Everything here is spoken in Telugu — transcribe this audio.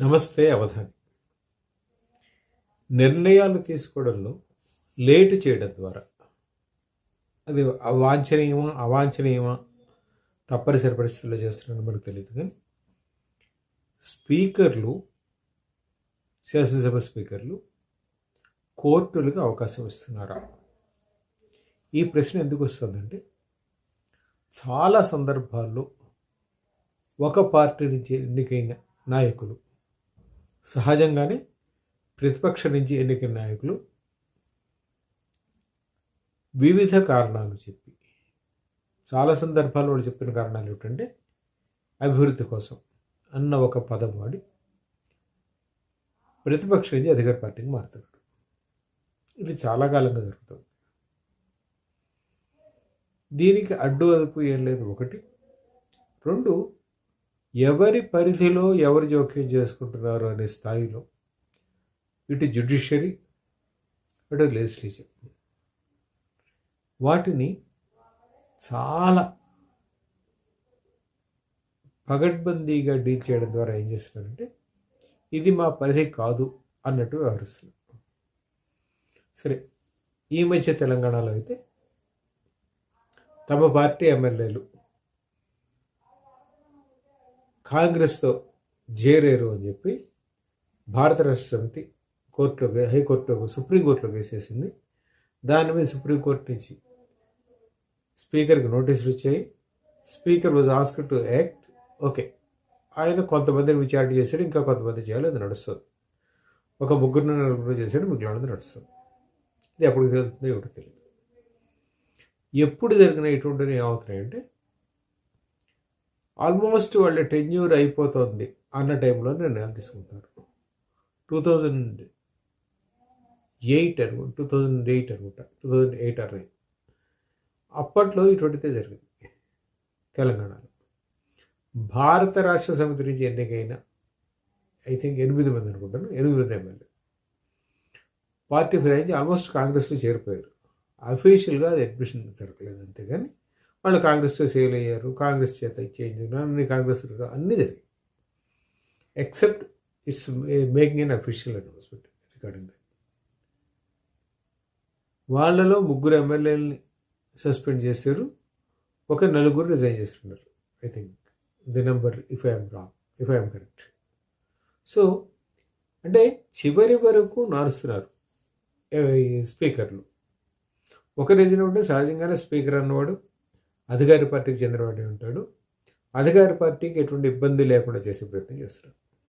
నమస్తే అవధాని. నిర్ణయాలు తీసుకోవడంలో లేటు చేయడం ద్వారా. అది అవాంఛనీయమా అవాంఛనీయమా తప్పనిసరి పరిస్థితుల్లో చేస్తున్నారని మనకు తెలియదు కానీ స్పీకర్లు శాసనసభ స్పీకర్లు కోర్టులకు అవకాశం ఇస్తున్నారా? ఈ ప్రశ్న ఎందుకు వస్తుందంటే చాలా సందర్భాల్లో ఒక పార్టీ నుంచి ఎన్నికైన నాయకులు సహజంగానే ప్రతిపక్ష నుంచి ఎన్నికైన నాయకులు వివిధ కారణాలు చెప్పి చాలా సందర్భాలు వాళ్ళు చెప్పిన కారణాలు ఏమిటంటే అభివృద్ధి కోసం అన్న ఒక పదం వాడి ప్రతిపక్ష నుంచి అధికార పార్టీకి మారుతున్నాడు ఇది చాలా కాలంగా జరుగుతుంది. దీనికి అడ్డు అదుపు ఏం లేదు ఒకటి. రెండు ఎవరి పరిధిలో ఎవరు జోక్యం చేసుకుంటున్నారు అనే స్థాయిలో ఇటు జ్యుడిషియరీ అటు లెజిస్లేచర్. వాటిని చాలా పగడ్బందీగా డీల్ చేయడం ద్వారా ఏం చేస్తున్నారంటే ఇది మా పరిధి కాదు అన్నట్టు వ్యవహరిస్తున్నారు. సరే ఈ మధ్య తెలంగాణలో అయితే తమ పార్టీ ఎమ్మెల్యేలు కాంగ్రెస్తో చేరేరు అని చెప్పి భారత రాష్ట్ర సమితి కోర్టులో హైకోర్టులో సుప్రీంకోర్టులో వేసేసింది దాని మీద సుప్రీంకోర్టు నుంచి స్పీకర్కి నోటీసులు వచ్చాయి. Speaker was ask to act. Okay. ఆయన కొంతమందిని విచారణ చేశాడు ఇంకా కొంతమంది చేయాలి అది నడుస్తుంది. ఒక ముగ్గురు నలుగురు చేశాడు మిగిలినది నడుస్తుంది. ఇది ఎప్పుడు జరుగుతుందో ఎవరికి తెలియదు. ఎప్పుడు జరిగిన ఇటువంటివి ఏమవుతున్నాయంటే ఆల్మోస్ట్ వాళ్ళ టెన్యూర్ అయిపోతుంది అన్న టైంలో నిర్ణయాలు తీసుకుంటారు. టూ థౌజండ్ ఎయిట్ అనుకుంటా టూ థౌజండ్ ఎయిట్ అనుకుంటా టూ థౌజండ్ ఎయిట్ అరవై అప్పట్లో ఇటువంటిదే జరిగింది తెలంగాణలో. భారత రాష్ట్ర సమితి నుంచి ఎన్నికైన ఐ థింక్ ఎనిమిది మంది అనుకుంటాను ఎనిమిది మంది ఎమ్మెల్యే. పార్టీ ఫిరాయించి ఆల్మోస్ట్ కాంగ్రెస్లో చేరిపోయారు. అఫీషియల్గా అది అడ్మిషన్ జరగలేదు అంతేగాని వాళ్ళు కాంగ్రెస్తో సేల్ అయ్యారు కాంగ్రెస్ చేత చేంజ్ అన్ని కాంగ్రెస్ అన్నీ జరిగాయి. Except it's making an official announcement recording వాళ్ళలో ముగ్గురు ఎమ్మెల్యేలని సస్పెండ్ చేశారు ఒక నలుగురు రిజైన్ చేస్తున్నారు I think the number if I'm wrong if I'm correct so అంటే చివరి వరకు నారుస్తున్నారు స్పీకర్లు ఒక రీజన్ ఉంటే సహజంగానే స్పీకర్ అన్నవాడు అధికార పార్టీకి చెందినవాడే ఉంటాడు. అధికార పార్టీకి ఎటువంటి ఇబ్బంది లేకుండా చేసే ప్రయత్నం చేస్తాడు.